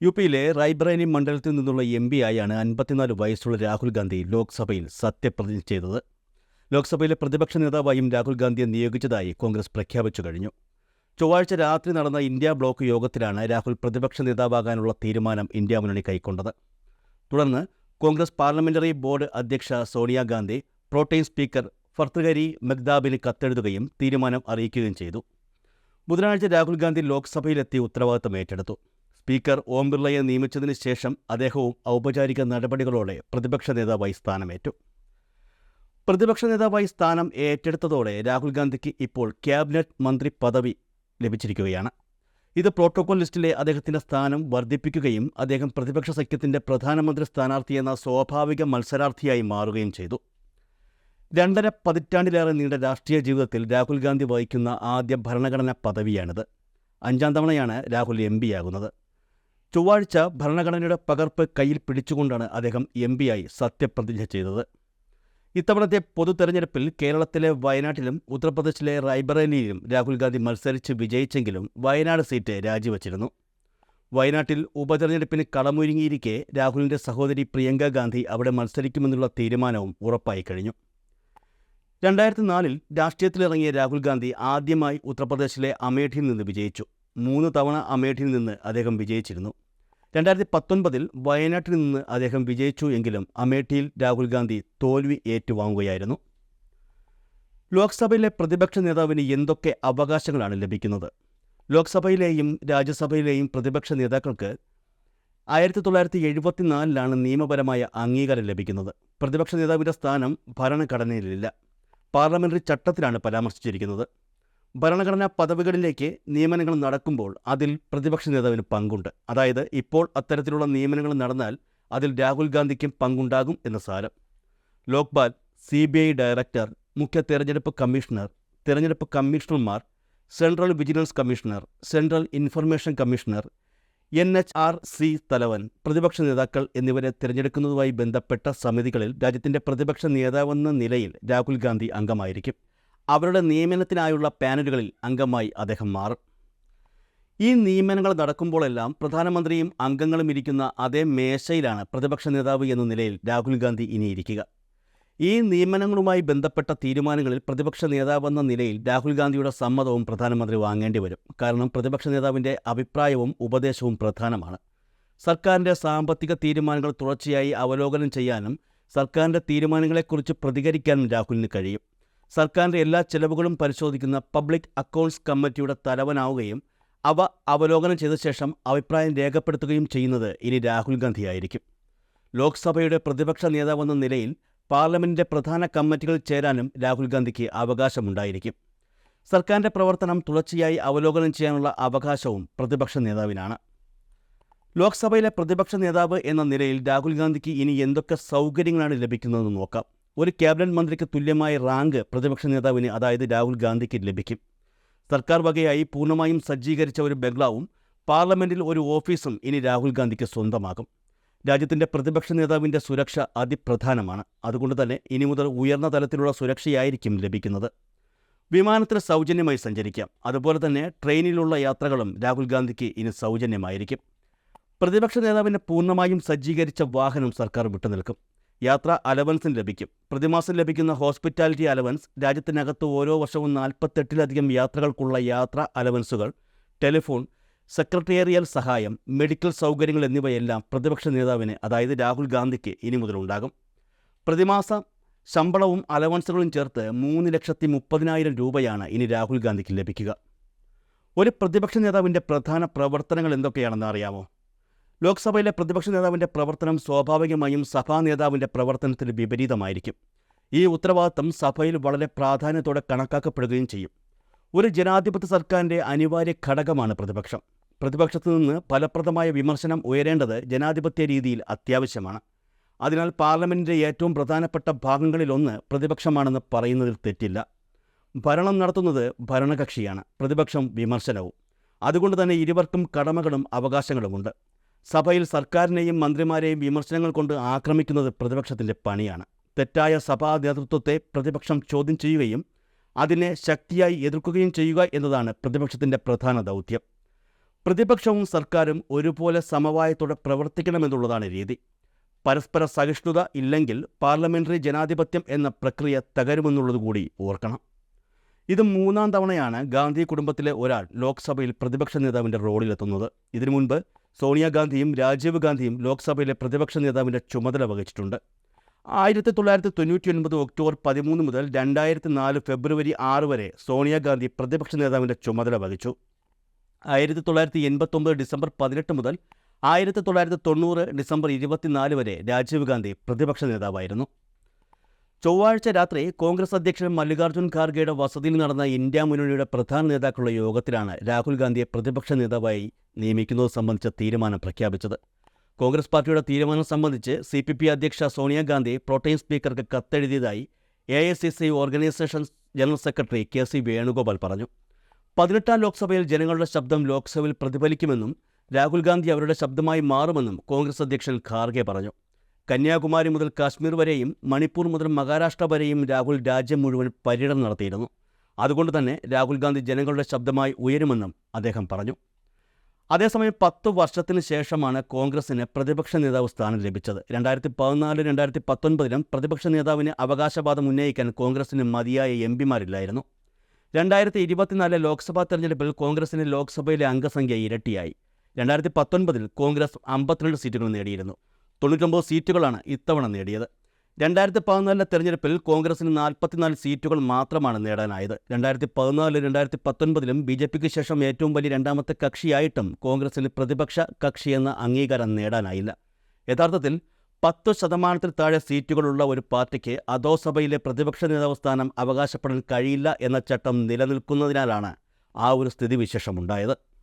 U പിയിലെ റായ്ബ്രേനി മണ്ഡലത്തിൽ നിന്നുള്ള എം പി ആയാണ് അൻപത്തിനാല് വയസ്സുള്ള രാഹുൽ ഗാന്ധി ലോക്സഭയിൽ സത്യപ്രതിജ്ഞ ചെയ്തത്. ലോക്സഭയിലെ പ്രതിപക്ഷ നേതാവായും രാഹുൽ ഗാന്ധിയെ നിയോഗിച്ചതായി കോൺഗ്രസ് പ്രഖ്യാപിച്ചു കഴിഞ്ഞു. ചൊവ്വാഴ്ച രാത്രി നടന്ന ഇന്ത്യ ബ്ലോക്ക് യോഗത്തിലാണ് രാഹുൽ പ്രതിപക്ഷ നേതാവാകാനുള്ള തീരുമാനം ഇന്ത്യ മുന്നണി കൈക്കൊണ്ടത്. തുടർന്ന് കോൺഗ്രസ് പാർലമെന്ററി ബോർഡ് അധ്യക്ഷ സോണിയാഗാന്ധി പ്രോട്ടീൻ സ്പീക്കർ ഫർത്തുഗരി മെഗ്ദാബിന് കത്തെഴുതുകയും തീരുമാനം അറിയിക്കുകയും ചെയ്തു. ബുധനാഴ്ച രാഹുൽ ഗാന്ധി ലോക്സഭയിലെത്തി ഉത്തരവാദിത്തം ഏറ്റെടുത്തു. സ്പീക്കർ ഓം ബിർളയെ നിയമിച്ചതിന് ശേഷം അദ്ദേഹവും ഔപചാരിക നടപടികളോടെ പ്രതിപക്ഷ നേതാവായി സ്ഥാനമേറ്റു. പ്രതിപക്ഷ നേതാവായി സ്ഥാനം ഏറ്റെടുത്തതോടെ രാഹുൽ ഗാന്ധിക്ക് ഇപ്പോൾ ക്യാബിനറ്റ് മന്ത്രി പദവി ലഭിച്ചിരിക്കുകയാണ്. ഇത് പ്രോട്ടോകോൾ ലിസ്റ്റിലെ അദ്ദേഹത്തിന്റെ സ്ഥാനം വർദ്ധിപ്പിക്കുകയും അദ്ദേഹം പ്രതിപക്ഷ സഖ്യത്തിന്റെ പ്രധാനമന്ത്രി സ്ഥാനാർത്ഥിയെന്ന സ്വാഭാവിക മത്സരാർത്ഥിയായി മാറുകയും ചെയ്തു. രണ്ടര പതിറ്റാണ്ടിലേറെ നീണ്ട രാഷ്ട്രീയ ജീവിതത്തിൽ രാഹുൽ ഗാന്ധി വഹിക്കുന്ന ആദ്യ ഭരണഘടനാ പദവിയാണിത്. അഞ്ചാം തവണയാണ് രാഹുൽ എം പിയാകുന്നത് ചൊവ്വാഴ്ച ഭരണഘടനയുടെ പകർപ്പ് കയ്യിൽ പിടിച്ചുകൊണ്ടാണ് അദ്ദേഹം എം ആയി സത്യപ്രതിജ്ഞ ചെയ്തത്. ഇത്തവണത്തെ പൊതു തെരഞ്ഞെടുപ്പിൽ കേരളത്തിലെ വയനാട്ടിലും ഉത്തർപ്രദേശിലെ റായ്ബറേലിയിലും രാഹുൽ ഗാന്ധി മത്സരിച്ച് വിജയിച്ചെങ്കിലും വയനാട് സീറ്റ് രാജിവച്ചിരുന്നു. വയനാട്ടിൽ ഉപതെരഞ്ഞെടുപ്പിന് കളമൊരുങ്ങിയിരിക്കെ രാഹുലിന്റെ സഹോദരി പ്രിയങ്ക ഗാന്ധി അവിടെ മത്സരിക്കുമെന്നുള്ള തീരുമാനവും ഉറപ്പായി കഴിഞ്ഞു. രണ്ടായിരത്തി നാലിൽ രാഷ്ട്രീയത്തിലിറങ്ങിയ രാഹുൽ ഗാന്ധി ആദ്യമായി ഉത്തർപ്രദേശിലെ അമേഠിയിൽ നിന്ന് വിജയിച്ചു. മൂന്ന് തവണ അമേഠിയിൽ നിന്ന് അദ്ദേഹം വിജയിച്ചിരുന്നു. രണ്ടായിരത്തി പത്തൊൻപതിൽ വയനാട്ടിൽ നിന്ന് അദ്ദേഹം വിജയിച്ചു എങ്കിലും അമേഠിയിൽ രാഹുൽ ഗാന്ധി തോൽവി ഏറ്റുവാങ്ങുകയായിരുന്നു. ലോക്സഭയിലെ പ്രതിപക്ഷ നേതാവിന് എന്തൊക്കെ അവകാശങ്ങളാണ് ലഭിക്കുന്നത്? ലോക്സഭയിലെയും രാജ്യസഭയിലെയും പ്രതിപക്ഷ നേതാക്കൾക്ക് ആയിരത്തി തൊള്ളായിരത്തി എഴുപത്തിനാലിലാണ് നിയമപരമായ അംഗീകാരം ലഭിക്കുന്നത്. പ്രതിപക്ഷ നേതാവിന്റെ സ്ഥാനം ഭരണഘടനയിലില്ല. പാർലമെന്ററി ചട്ടത്തിലാണ് പരാമർശിച്ചിരിക്കുന്നത്. ഭരണഘടനാ പദവികളിലേക്ക് നിയമനങ്ങൾ നടക്കുമ്പോൾ അതിൽ പ്രതിപക്ഷ നേതാവിന് പങ്കുണ്ട്. അതായത് ഇപ്പോൾ അത്തരത്തിലുള്ള നിയമനങ്ങൾ നടന്നാൽ അതിൽ രാഹുൽ ഗാന്ധിക്കും പങ്കുണ്ടാകും എന്ന സാരം. Lokpal C B I director മുഖ്യ തെരഞ്ഞെടുപ്പ് കമ്മീഷണർ തെരഞ്ഞെടുപ്പ് കമ്മീഷണർമാർ central vigilance commissioner central information commissioner N H R C തലവൻ പ്രതിപക്ഷ നേതാക്കൾ എന്നിവരെ തിരഞ്ഞെടുക്കുന്നതുമായി ബന്ധപ്പെട്ട സമിതികളിൽ രാജ്യത്തിന്റെ പ്രതിപക്ഷ നേതാവെന്ന നിലയിൽ രാഹുൽ ഗാന്ധി അംഗമായിരിക്കും. അവരുടെ നിയമനത്തിനായുള്ള പാനലുകളിൽ അംഗമായി അദ്ദേഹം മാറും. ഈ നിയമനങ്ങൾ നടക്കുമ്പോഴെല്ലാം പ്രധാനമന്ത്രിയും അംഗങ്ങളും ഇരിക്കുന്ന അതേ മേശയിലാണ് പ്രതിപക്ഷ നേതാവ് എന്ന നിലയിൽ രാഹുൽ ഗാന്ധി ഇനി ഇരിക്കുക ഈ നിയമനങ്ങളുമായി ബന്ധപ്പെട്ട തീരുമാനങ്ങളിൽ പ്രതിപക്ഷ നേതാവെന്ന നിലയിൽ രാഹുൽ ഗാന്ധിയുടെ സമ്മതവും പ്രധാനമന്ത്രി വാങ്ങേണ്ടി വരും. കാരണം പ്രതിപക്ഷ നേതാവിന്റെ അഭിപ്രായവും ഉപദേശവും പ്രധാനമാണ്. സർക്കാരിന്റെ സാമ്പത്തിക തീരുമാനങ്ങൾ തുടർച്ചയായി അവലോകനം ചെയ്യാനും സർക്കാരിന്റെ തീരുമാനങ്ങളെക്കുറിച്ച് പ്രതികരിക്കാനും രാഹുലിന് കഴിയും. സർക്കാരിന്റെ എല്ലാ ചെലവുകളും പരിശോധിക്കുന്ന പബ്ലിക് അക്കൗണ്ട്സ് കമ്മിറ്റിയുടെ തലവനാവുകയും അവ അവലോകനം ചെയ്ത ശേഷം അഭിപ്രായം രേഖപ്പെടുത്തുകയും ചെയ്യുന്നത് ഇനി രാഹുൽ ഗാന്ധിയായിരിക്കും. ലോക്സഭയുടെ പ്രതിപക്ഷ നേതാവെന്ന നിലയിൽ പാർലമെന്റിന്റെ പ്രധാന കമ്മിറ്റികളിൽ ചേരാനും രാഹുൽ ഗാന്ധിക്ക് അവകാശമുണ്ടായിരിക്കും. സർക്കാരിന്റെ പ്രവർത്തനം തുടർച്ചയായി അവലോകനം ചെയ്യാനുള്ള അവകാശവും പ്രതിപക്ഷ നേതാവിനാണ്. ലോക്സഭയിലെ പ്രതിപക്ഷ നേതാവ് എന്ന നിലയിൽ രാഹുൽ ഗാന്ധിക്ക് ഇനി എന്തൊക്കെ സൗകര്യങ്ങളാണ് ലഭിക്കുന്നതെന്ന് നോക്കാം. ഒരു ക്യാബിനറ്റ് മന്ത്രിക്ക് തുല്യമായ റാങ്ക് പ്രതിപക്ഷ നേതാവിന് അതായത് രാഹുൽ ഗാന്ധിക്ക് ലഭിക്കും. സർക്കാർ വകയായി പൂർണമായും സജ്ജീകരിച്ച ഒരു ബംഗ്ലാവും പാർലമെന്റിൽ ഒരു ഓഫീസും ഇനി രാഹുൽ ഗാന്ധിക്ക് സ്വന്തമാകും. രാജ്യത്തിന്റെ പ്രതിപക്ഷ നേതാവിന്റെ സുരക്ഷ അതിപ്രധാനമാണ്. അതുകൊണ്ട് തന്നെ ഇനി മുതൽ ഉയർന്ന തലത്തിലുള്ള സുരക്ഷയായിരിക്കും ലഭിക്കുന്നത്. വിമാനത്തിൽ സൗജന്യമായി സഞ്ചരിക്കാം. അതുപോലെ തന്നെ ട്രെയിനിലുള്ള യാത്രകളും രാഹുൽ ഗാന്ധിക്ക് ഇനി സൗജന്യമായിരിക്കും. പ്രതിപക്ഷ നേതാവിനെ പൂർണമായും സജ്ജീകരിച്ച വാഹനം സർക്കാർ വിട്ടുനിൽക്കും. യാത്ര അലവൻസും ലഭിക്കും. പ്രതിമാസം ലഭിക്കുന്ന ഹോസ്പിറ്റാലിറ്റി അലവൻസ് രാജ്യത്തിനകത്ത് ഓരോ വർഷവും നാൽപ്പത്തെട്ടിലധികം യാത്രകൾക്കുള്ള യാത്രാ അലവൻസുകൾ ടെലിഫോൺ സെക്രട്ടേറിയൽ സഹായം മെഡിക്കൽ സൗകര്യങ്ങൾ എന്നിവയെല്ലാം പ്രതിപക്ഷ നേതാവിന് അതായത് രാഹുൽ ഗാന്ധിക്ക് ഇനി മുതലുണ്ടാകും പ്രതിമാസ ശമ്പളവും അലവൻസുകളും ചേർത്ത് മൂന്ന് ലക്ഷത്തി മുപ്പതിനായിരം രൂപയാണ് ഇനി രാഹുൽ ഗാന്ധിക്ക് ലഭിക്കുക. ഒരു പ്രതിപക്ഷ നേതാവിന്റെ പ്രധാന പ്രവർത്തനങ്ങൾ എന്തൊക്കെയാണെന്ന് അറിയാമോ? ലോക്സഭയിലെ പ്രതിപക്ഷ നേതാവിന്റെ പ്രവർത്തനം സ്വാഭാവികമായും സഭാ നേതാവിന്റെ പ്രവർത്തനത്തിന് വിപരീതമായിരിക്കും. ഈ ഉത്തരവാദിത്തം സഭയിൽ വളരെ പ്രാധാന്യത്തോടെ കണക്കാക്കപ്പെടുകയും ചെയ്യും. ഒരു ജനാധിപത്യ സർക്കാരിന്റെ അനിവാര്യ ഘടകമാണ് പ്രതിപക്ഷം. പ്രതിപക്ഷത്തു നിന്ന് ഫലപ്രദമായ വിമർശനം ഉയരേണ്ടത് ജനാധിപത്യ രീതിയിൽ അത്യാവശ്യമാണ്. അതിനാൽ പാർലമെന്റിന്റെ ഏറ്റവും പ്രധാനപ്പെട്ട ഭാഗങ്ങളിലൊന്ന് പ്രതിപക്ഷമാണെന്ന് പറയുന്നതിൽ തെറ്റില്ല. ഭരണം നടത്തുന്നത് ഭരണകക്ഷിയാണ്. പ്രതിപക്ഷം വിമർശനവും. അതുകൊണ്ട് തന്നെ ഇരുവർക്കും കടമകളും അവകാശങ്ങളുമുണ്ട്. സഭയിൽ സർക്കാരിനെയും മന്ത്രിമാരെയും വിമർശനങ്ങൾ കൊണ്ട് ആക്രമിക്കുന്നത് പ്രതിപക്ഷത്തിന്റെ പണിയാണ്. തെറ്റായ സഭാ നേതൃത്വത്തെ പ്രതിപക്ഷം ചോദ്യം ചെയ്യുകയും അതിനെ ശക്തിയായി എതിർക്കുകയും ചെയ്യുക എന്നതാണ് പ്രതിപക്ഷത്തിന്റെ പ്രധാന ദൗത്യം. പ്രതിപക്ഷവും സർക്കാരും ഒരുപോലെ സമവായത്തോടെ പ്രവർത്തിക്കണമെന്നുള്ളതാണ് രീതി. പരസ്പര സഹിഷ്ണുത ഇല്ലെങ്കിൽ പാർലമെന്ററി ജനാധിപത്യം എന്ന പ്രക്രിയ തകരുമെന്നുള്ളതുകൂടി ഓർക്കണം. ഇത് മൂന്നാം തവണയാണ് ഗാന്ധി കുടുംബത്തിലെ ഒരാൾ ലോക്സഭയിൽ പ്രതിപക്ഷ നേതാവിന്റെ റോളിലെത്തുന്നത്. ഇതിനു മുൻപ് സോണിയാഗാന്ധിയും രാജീവ് ഗാന്ധിയും ലോക്സഭയിലെ പ്രതിപക്ഷ നേതാവിന്റെ ചുമതല വഹിച്ചിട്ടുണ്ട്. ആയിരത്തി തൊള്ളായിരത്തി തൊണ്ണൂറ്റി ഒൻപത് ഒക്ടോബർ പതിമൂന്ന് മുതൽ രണ്ടായിരത്തി നാല് ഫെബ്രുവരി ആറ് വരെ സോണിയാഗാന്ധി പ്രതിപക്ഷ നേതാവിന്റെ ചുമതല വഹിച്ചു. ആയിരത്തി തൊള്ളായിരത്തി എൺപത്തൊമ്പത് ഡിസംബർ പതിനെട്ട് മുതൽ ആയിരത്തി തൊള്ളായിരത്തി തൊണ്ണൂറ് ഡിസംബർ ഇരുപത്തിനാല് വരെ രാജീവ് ഗാന്ധി പ്രതിപക്ഷ നേതാവായിരുന്നു. ചൊവ്വാഴ്ച രാത്രി കോൺഗ്രസ് അധ്യക്ഷൻ മല്ലികാർജുൻ ഖാർഗെയുടെ വസതിയിൽ നടന്ന ഇന്ത്യ മുന്നണിയുടെ പ്രധാന നേതാക്കളുടെ യോഗത്തിലാണ് രാഹുൽ ഗാന്ധിയെ പ്രതിപക്ഷ നേതാവായി നിയമിക്കുന്നത് സംബന്ധിച്ച തീരുമാനം പ്രഖ്യാപിച്ചത്. കോൺഗ്രസ് പാർട്ടിയുടെ തീരുമാനം സംബന്ധിച്ച് സി പി പി അധ്യക്ഷ സോണിയാഗാന്ധി പ്രോട്ടൈം സ്പീക്കർക്ക് കത്തെഴുതിയതായി A I C C organisation general secretary K C Venugopal പറഞ്ഞു. പതിനെട്ടാം ലോക്സഭയിൽ ജനങ്ങളുടെ ശബ്ദം ലോക്സഭയിൽ പ്രതിഫലിക്കുമെന്നും രാഹുൽ ഗാന്ധി അവരുടെ ശബ്ദമായി മാറുമെന്നും കോൺഗ്രസ് അധ്യക്ഷൻ ഖാർഗെ പറഞ്ഞു. കന്യാകുമാരി മുതൽ കാശ്മീർ വരെയും മണിപ്പൂർ മുതൽ മഹാരാഷ്ട്ര വരെയും രാഹുൽ രാജ്യം മുഴുവൻ പര്യടനം നടത്തിയിരുന്നു. അതുകൊണ്ട് തന്നെ രാഹുൽ ഗാന്ധി ജനങ്ങളുടെ ശബ്ദമായി ഉയരുമെന്നും അദ്ദേഹം പറഞ്ഞു. അതേസമയം പത്തു വർഷത്തിന് ശേഷമാണ് കോൺഗ്രസിന് പ്രതിപക്ഷ നേതാവ് സ്ഥാനം ലഭിച്ചത്. രണ്ടായിരത്തി പതിനാല് രണ്ടായിരത്തി പത്തൊൻപതിലും പ്രതിപക്ഷ നേതാവിന് അവകാശവാദം ഉന്നയിക്കാൻ കോൺഗ്രസിന് മതിയായ എം പിമാരില്ലായിരുന്നു. രണ്ടായിരത്തി ഇരുപത്തിനാല് ലോക്സഭാ തെരഞ്ഞെടുപ്പിൽ കോൺഗ്രസിന് ലോക്സഭയിലെ അംഗസംഖ്യ ഇരട്ടിയായി. രണ്ടായിരത്തി പത്തൊൻപതിൽ കോൺഗ്രസ് അമ്പത്തിരണ്ട് സീറ്റുകൾ നേടിയിരുന്നു. തൊണ്ണൂറ്റൊമ്പത് സീറ്റുകളാണ് ഇത്തവണ നേടിയത്. രണ്ടായിരത്തി പതിനാലിലെ തെരഞ്ഞെടുപ്പിൽ കോൺഗ്രസിന് നാൽപ്പത്തിനാല് സീറ്റുകൾ മാത്രമാണ് നേടാനായത്. രണ്ടായിരത്തി പതിനാല് രണ്ടായിരത്തി പത്തൊൻപതിലും ബി ജെ പിക്ക് ശേഷം ഏറ്റവും വലിയ രണ്ടാമത്തെ കക്ഷിയായിട്ടും കോൺഗ്രസിന് പ്രതിപക്ഷ കക്ഷി എന്ന അംഗീകാരം നേടാനായില്ല. യഥാർത്ഥത്തിൽ പത്ത് ശതമാനത്തിൽ താഴെ സീറ്റുകളുള്ള ഒരു പാർട്ടിക്ക് അധോസഭയിലെ പ്രതിപക്ഷ നേതാവ് സ്ഥാനം അവകാശപ്പെടാൻ കഴിയില്ല എന്ന ചട്ടം നിലനിൽക്കുന്നതിനാലാണ് ആ ഒരു സ്ഥിതിവിശേഷമുണ്ടായത്